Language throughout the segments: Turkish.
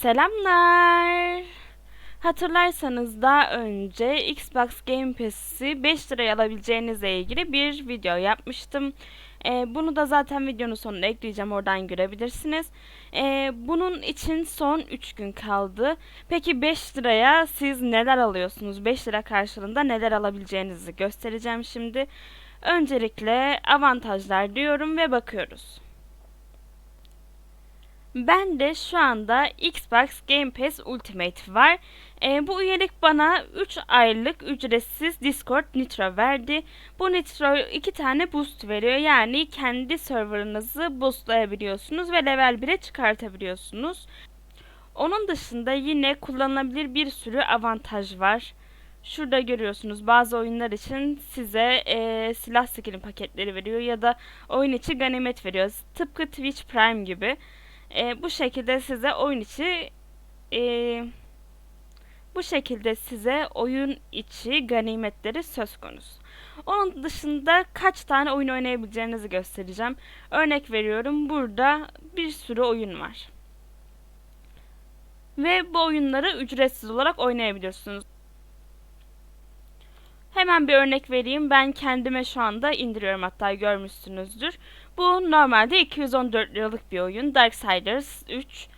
Selamlar. Hatırlarsanız daha önce Xbox Game Pass'i 5 liraya alabileceğinizle ilgili bir video yapmıştım. Ee, bunu da zaten videonun sonuna ekleyeceğim oradan görebilirsiniz. Ee, bunun için son 3 gün kaldı. Peki 5 liraya siz neler alıyorsunuz? 5 lira karşılığında neler alabileceğinizi göstereceğim şimdi. Öncelikle avantajlar diyorum ve bakıyoruz. Ben de şu anda Xbox Game Pass Ultimate var. E, bu üyelik bana 3 aylık ücretsiz Discord Nitro verdi. Bu Nitro 2 tane boost veriyor. Yani kendi serverınızı boostlayabiliyorsunuz ve level 1'e çıkartabiliyorsunuz. Onun dışında yine kullanılabilir bir sürü avantaj var. Şurada görüyorsunuz bazı oyunlar için size e, silah skin paketleri veriyor ya da oyun içi ganimet veriyor. Tıpkı Twitch Prime gibi. E, bu şekilde size oyun içi e, bu şekilde size oyun içi ganimetleri söz konusu. Onun dışında kaç tane oyun oynayabileceğinizi göstereceğim. Örnek veriyorum burada bir sürü oyun var. Ve bu oyunları ücretsiz olarak oynayabiliyorsunuz. Hemen bir örnek vereyim. Ben kendime şu anda indiriyorum hatta görmüşsünüzdür. Bu normalde 214 liralık bir oyun. Darksiders 3.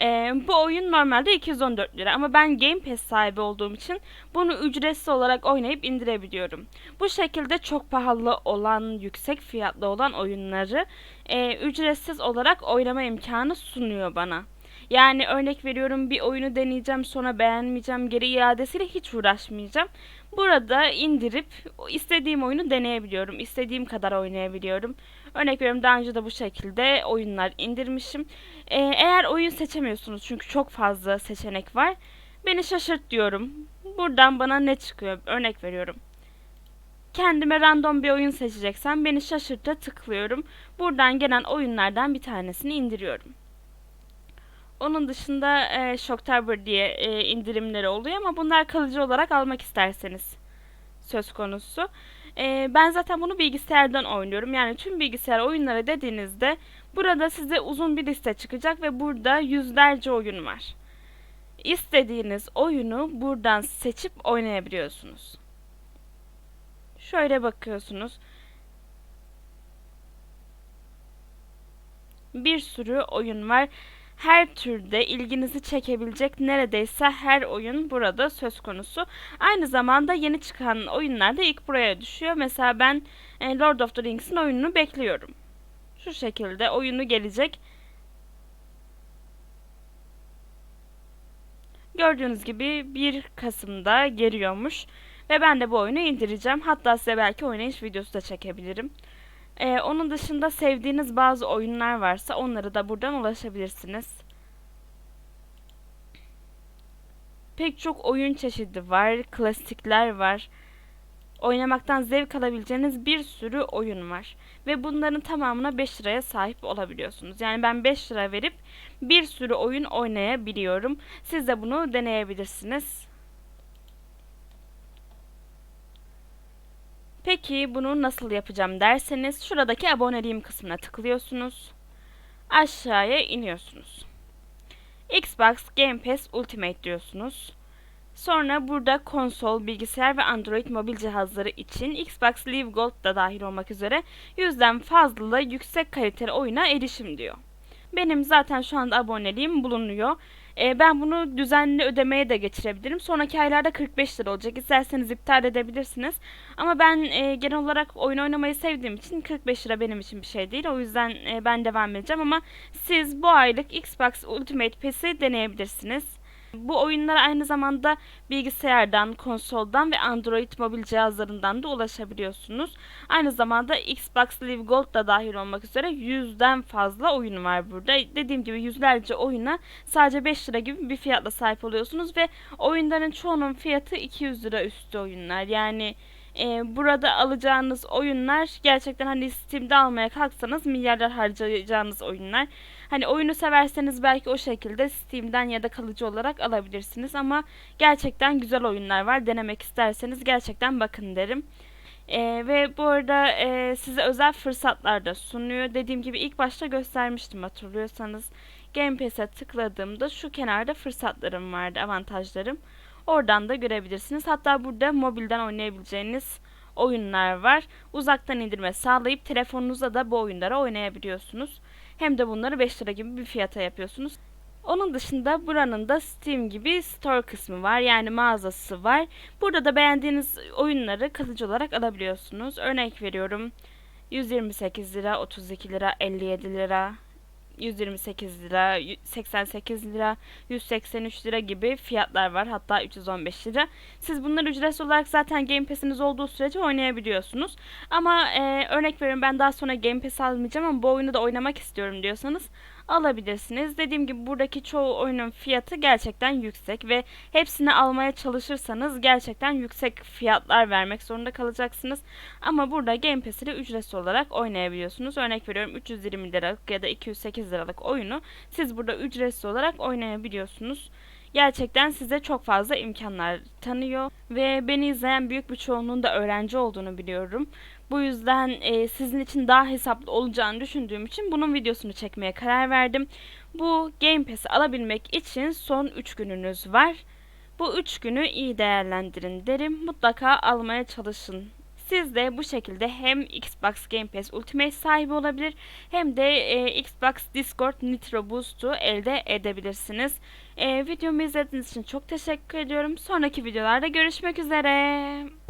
Ee, bu oyun normalde 214 lira ama ben Game Pass sahibi olduğum için bunu ücretsiz olarak oynayıp indirebiliyorum. Bu şekilde çok pahalı olan, yüksek fiyatlı olan oyunları e, ücretsiz olarak oynama imkanı sunuyor bana. Yani örnek veriyorum bir oyunu deneyeceğim sonra beğenmeyeceğim geri iadesiyle hiç uğraşmayacağım. Burada indirip istediğim oyunu deneyebiliyorum. istediğim kadar oynayabiliyorum. Örnek veriyorum daha önce de bu şekilde oyunlar indirmişim. Ee, eğer oyun seçemiyorsunuz çünkü çok fazla seçenek var. Beni şaşırt diyorum. Buradan bana ne çıkıyor? Örnek veriyorum. Kendime random bir oyun seçeceksem beni şaşırta tıklıyorum. Buradan gelen oyunlardan bir tanesini indiriyorum. Onun dışında e, Shocktober diye e, indirimleri oluyor ama bunlar kalıcı olarak almak isterseniz söz konusu. E, ben zaten bunu bilgisayardan oynuyorum. Yani tüm bilgisayar oyunları dediğinizde burada size uzun bir liste çıkacak ve burada yüzlerce oyun var. İstediğiniz oyunu buradan seçip oynayabiliyorsunuz. Şöyle bakıyorsunuz. Bir sürü oyun var her türde ilginizi çekebilecek neredeyse her oyun burada söz konusu. Aynı zamanda yeni çıkan oyunlar da ilk buraya düşüyor. Mesela ben e, Lord of the Rings'in oyununu bekliyorum. Şu şekilde oyunu gelecek. Gördüğünüz gibi 1 Kasım'da geliyormuş. Ve ben de bu oyunu indireceğim. Hatta size belki oynayış videosu da çekebilirim. Ee, onun dışında sevdiğiniz bazı oyunlar varsa onları da buradan ulaşabilirsiniz. Pek çok oyun çeşidi var, klasikler var. Oynamaktan zevk alabileceğiniz bir sürü oyun var. Ve bunların tamamına 5 liraya sahip olabiliyorsunuz. Yani ben 5 lira verip bir sürü oyun oynayabiliyorum. Siz de bunu deneyebilirsiniz. Peki bunu nasıl yapacağım derseniz şuradaki aboneliğim kısmına tıklıyorsunuz. Aşağıya iniyorsunuz. Xbox Game Pass Ultimate diyorsunuz. Sonra burada konsol, bilgisayar ve Android mobil cihazları için Xbox Live Gold da dahil olmak üzere yüzden fazla yüksek kaliteli oyuna erişim diyor. Benim zaten şu anda aboneliğim bulunuyor. E, ben bunu düzenli ödemeye de geçirebilirim. Sonraki aylarda 45 lira olacak. İsterseniz iptal edebilirsiniz. Ama ben e, genel olarak oyun oynamayı sevdiğim için 45 lira benim için bir şey değil. O yüzden e, ben devam edeceğim ama siz bu aylık Xbox Ultimate Pass'i deneyebilirsiniz. Bu oyunlara aynı zamanda bilgisayardan, konsoldan ve Android mobil cihazlarından da ulaşabiliyorsunuz. Aynı zamanda Xbox Live Gold da dahil olmak üzere yüzden fazla oyun var burada. Dediğim gibi yüzlerce oyuna sadece 5 lira gibi bir fiyatla sahip oluyorsunuz ve oyunların çoğunun fiyatı 200 lira üstü oyunlar. Yani e, burada alacağınız oyunlar gerçekten hani Steam'de almaya kalksanız milyarlar harcayacağınız oyunlar. Hani oyunu severseniz belki o şekilde Steam'den ya da kalıcı olarak alabilirsiniz ama gerçekten güzel oyunlar var. Denemek isterseniz gerçekten bakın derim. Ee, ve bu arada e, size özel fırsatlar da sunuyor. Dediğim gibi ilk başta göstermiştim hatırlıyorsanız. Game Pass'e tıkladığımda şu kenarda fırsatlarım vardı, avantajlarım. Oradan da görebilirsiniz. Hatta burada mobilden oynayabileceğiniz oyunlar var. Uzaktan indirme sağlayıp telefonunuzda da bu oyunları oynayabiliyorsunuz. Hem de bunları 5 lira gibi bir fiyata yapıyorsunuz. Onun dışında buranın da Steam gibi store kısmı var. Yani mağazası var. Burada da beğendiğiniz oyunları kalıcı olarak alabiliyorsunuz. Örnek veriyorum. 128 lira, 32 lira, 57 lira, 128 lira, 88 lira, 183 lira gibi fiyatlar var. Hatta 315 lira. Siz bunları ücretsiz olarak zaten Game Pass'iniz olduğu sürece oynayabiliyorsunuz. Ama e, örnek veriyorum ben daha sonra Game Pass almayacağım ama bu oyunu da oynamak istiyorum diyorsanız alabilirsiniz. Dediğim gibi buradaki çoğu oyunun fiyatı gerçekten yüksek ve hepsini almaya çalışırsanız gerçekten yüksek fiyatlar vermek zorunda kalacaksınız. Ama burada Game Pass ile ücretsiz olarak oynayabiliyorsunuz. Örnek veriyorum 320 liralık ya da 208 liralık oyunu siz burada ücretsiz olarak oynayabiliyorsunuz. Gerçekten size çok fazla imkanlar tanıyor ve beni izleyen büyük bir çoğunluğun da öğrenci olduğunu biliyorum. Bu yüzden e, sizin için daha hesaplı olacağını düşündüğüm için bunun videosunu çekmeye karar verdim. Bu Game Pass'i alabilmek için son 3 gününüz var. Bu 3 günü iyi değerlendirin derim. Mutlaka almaya çalışın. Siz de bu şekilde hem Xbox Game Pass Ultimate sahibi olabilir hem de e, Xbox Discord Nitro Boost'u elde edebilirsiniz. E, videomu izlediğiniz için çok teşekkür ediyorum. Sonraki videolarda görüşmek üzere.